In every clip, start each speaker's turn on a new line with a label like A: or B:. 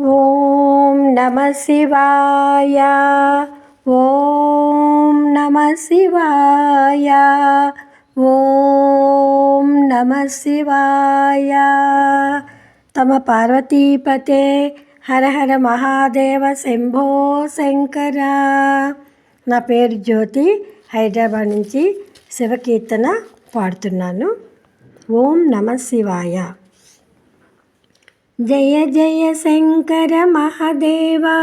A: ఓం నమ శివాయ. ఓం నమ శివాయ. ఓం నమ శివాయ. తమ పార్వతీపతే హర హర మహాదేవ శంభో శంకర. నా పేరు జ్యోతి. హైదరాబాద్ నుంచి శివకీర్తన పాడుతున్నాను. ఓం నమ శివాయ. జయ జయ శంకర మహదేవా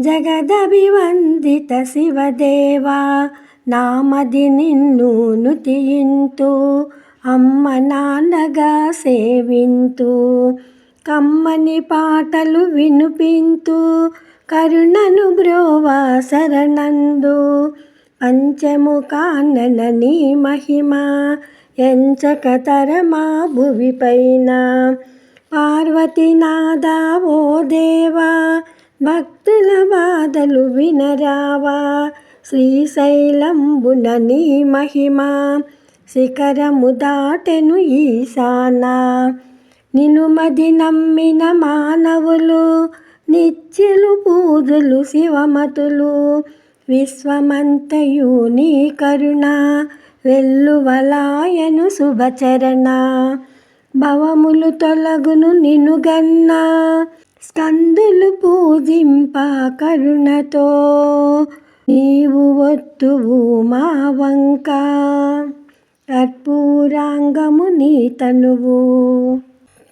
A: జగదభివందిత శివదేవా నామది నిన్ను నుతియింతు అమ్మ నాన్నగా సేవింతు కమ్మని పాటలు వినుపింతు కరుణను బ్రోవా శరణందు పంచముఖానన నీ మహిమ ఎంచక తరమా భువిపైన. పార్వతీనాదా ఓ దేవా భక్తుల బాధలు వినరావా. శ్రీశైలంబున నీ మహిమ శిఖరము దాటెను ఈశానా. నిను మది నమ్మిన మానవులు నిత్యులు పూజలు శివమతులు విశ్వమంతయు నీ కరుణ వెల్లువలాయను శుభచరణ. భవములు తొలగును నినుగన్న స్కందులు పూజింప కరుణతో. నీవు ఒత్తువు మా వంక. కర్పూరాంగము నీ తనువు.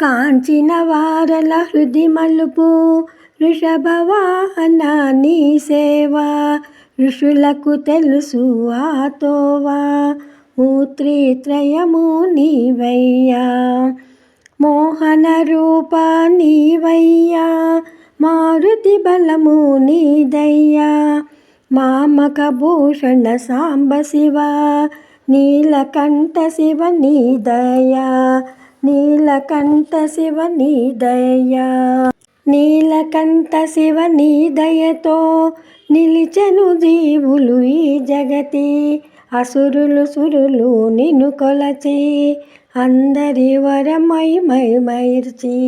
A: కాంచిన వారల హృది మలుపు. వృషభవాహన నీ సేవ. ఋషులకు తెలుసు ఆతోవా మూత్రిత్రయము నీవయ్యా. మోహన రూప నీవయ్యా మారుతి బలము నీదయ్యా మామక భూషణ సాంబ శివ నీలకంఠ శివ నీదయ్యా నీలకంఠ శివ నీదయ్యా నీలకంఠ శివ నీదయతో నిలిచెను జీవులు ఈ జగతి అసురులు సురులు నిన్ను కొలచి అందరి వరమై మై మైర్చి.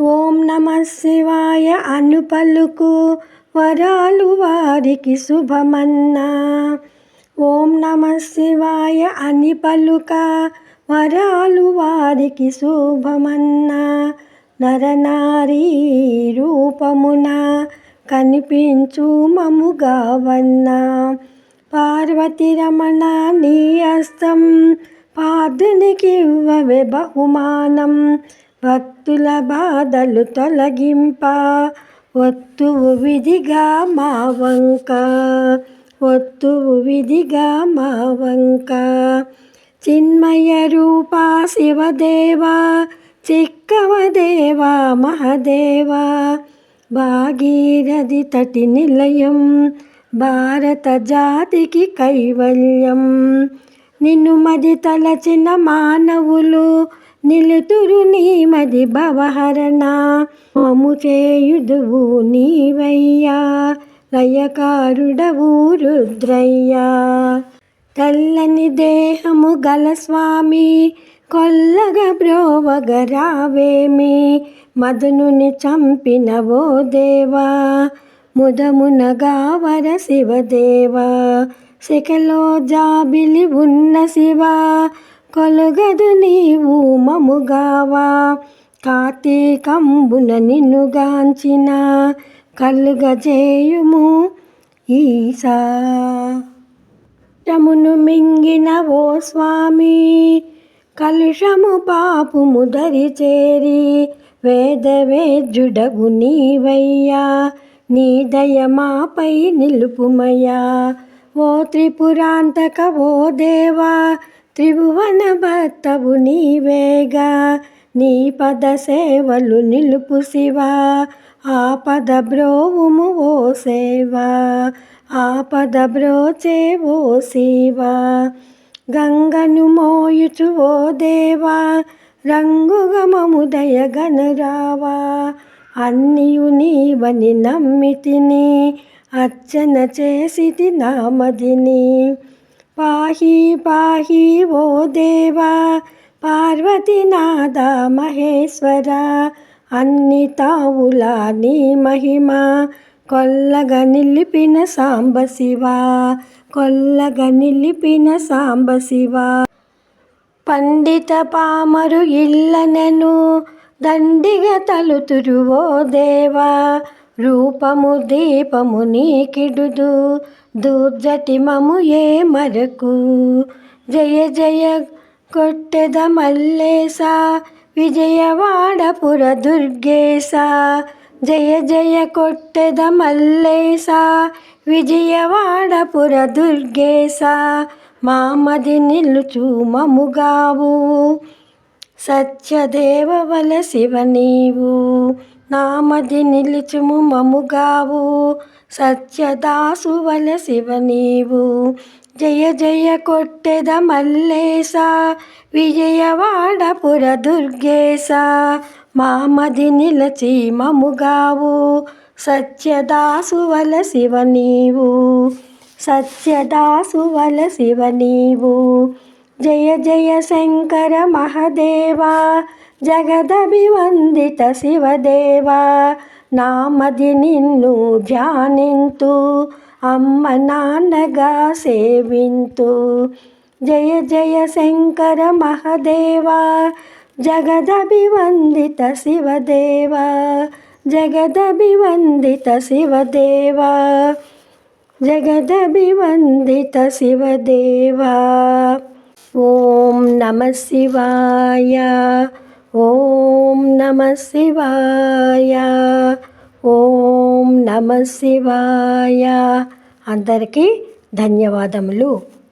A: ఓం నమ శివాయ అను పలుకు వరాలు వారికి శుభమన్నా. ఓం నమ శివాయ అని పలుక వరాలు వారికి శుభమన్నా. నరనారీ రూపమున కనిపించు మముగావన్నా పార్వతి రమణ నీ అస్తం పాదునికి ఇవ్వవే బహుమానం. భక్తుల బాధలు తొలగింప. ఒత్తువు విధిగా మా వంక. ఒత్తువు విధిగా మా వంక. చిన్మయ రూపా శివదేవా చిక్కవదేవా మహదేవా. భాగీరథి తటి నిలయం భారత జాతికి కైవల్యం. నిన్ను మది తలచిన మానవులు నిలుతురు నీ మది భవహరణ. మము చేయుదువు నీవయ్యా లయకారుడవు రుద్రయ్యా తెల్లని దేహము గల స్వామి కొల్లగా బ్రోవగరావేమి మధునుని చంపినవో దేవా ముదమునగావర శివదేవా. శిఖలో జాబిలి ఉన్న శివ కొలుగదు నీవు మముగావా కార్తీకంబున నిన్నుగాంచిన కలుగజేయుము ఈశా రమును మింగిన ఓ స్వామి కలుషము పాపుము దరిచేరి చేరి నీవయ్యా నీ దయమాపై నిలుపుమయ్యా. ఓ త్రిపురాంతక ఓ దేవా త్రిభువన భర్తవు నీవేగా. నీ పద సేవలు నిలుపు శివా ఆపద బ్రోవుము ఓ సేవా ఆపద బ్రోచే ఓ శివా. గంగను మోయుచు ఓ దేవా రంగుగమముదయ గనరావా అన్నియు నీవని నమ్మితిని అర్చన చేసితి నామదిని పాహి పాహి ఓ దేవా పార్వతీనాథ మహేశ్వర అన్ని తావుల నీ మహిమ. కొల్లగా నిలిపిన సాంబ శివ కొల్లగా నిలిపిన సాంబ శివ. పండిత పామరు ఇల్లనను దండిగా తలుతురు ఓ దేవా. రూపము దీపము నీకిడుదు దూర్జటి మము ఏ మరకు? జయ జయ కొట్టెద మల్లేశ విజయవాడపుర దుర్గేశ జయ జయ కొట్టెద మల్లేశ విజయవాడపుర దుర్గేశ మామది నిలుచు మముగావు సత్యదేవవల శివ నీవు. నామది నిలుచుము మముగావు. సత్యదాసు వల శివ నీవు. జయ జయ కొట్టెద మల్లేశ. విజయవాడపుర దుర్గేశ. మామది నిలచి మముగావు. సత్యదాసు వల శివ నీవు. సత్యదాసు వల శివ నీవు. జయ జయ శంకర మహదేవా. జగదభివందిత శివదేవా నామది నిన్ను ధ్యానింతు అమ్మ నాన్నగా సేవింతు. జయ జయ శంకర మహదేవా జగదభివందిత శివదేవా జగదభివందిత శివదేవా జగదభివందిత శివదేవా. ఓం నమ శివాయ. ఓం నమ శివాయ. ఓం నమ శివాయ. అందరికీ ధన్యవాదములు.